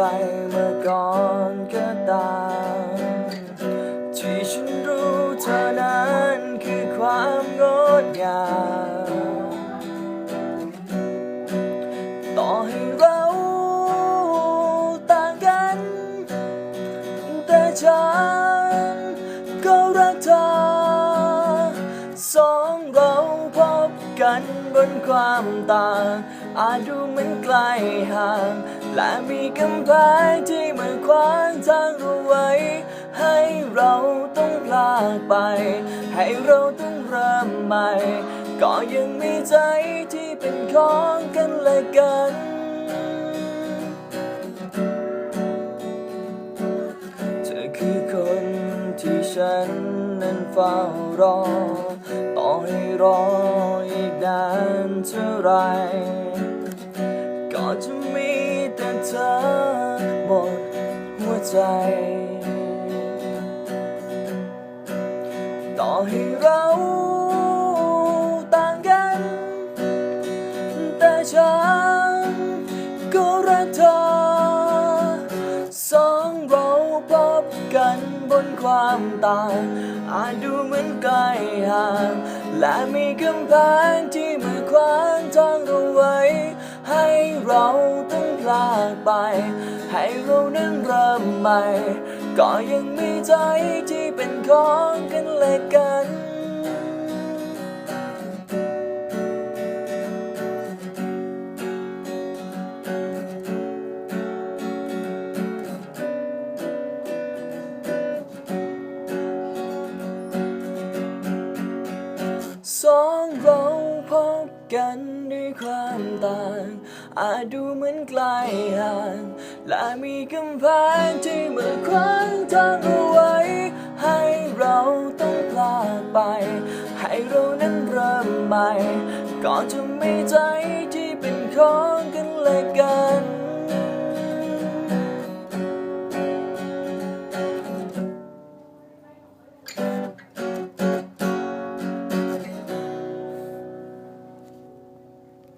รเมื่อก่อนก็ตามที่ฉันรู้เธอนั้นคือความงดงามต่อให้เราต่างกัน แต่ฉัน นบนความต่าง อาจดูเหมือนไกลห่าง และมีกำแพงที่มาขวางทางเราไว้ ให้เราต้องพลากไป ให้เราต้องเริ่มใหม่ ก็ยังมีใจที่เป็นของกันและกันเธอคือคนที่ฉันนั้นเฝ้ารอ ต่อให้รอ นานเท่าไร ก็จะมีแต่เธอหมดหัวใจ ต่อให้เราต่างกัน แต่ฉันก็รักเธอ นความต่างอาจดูเหมือนไกลห่างและมีกำแพงที่มือขวางต้องเราไว้ ให้เราต้องพลากไป ให้เรานั้นเริ่มใหม่ ก็ยังมีใจที่เป็นของกันและกัน กันด้วยความต่าง อาจดูเหมือนไกลห่าง และมีกำแพงที่มาขวางทางเอาไว้ ให้เราต้องพลาดไป ให้เรานั้นเริ่มใหม่ก่อนจะไม่เป็นของกันและ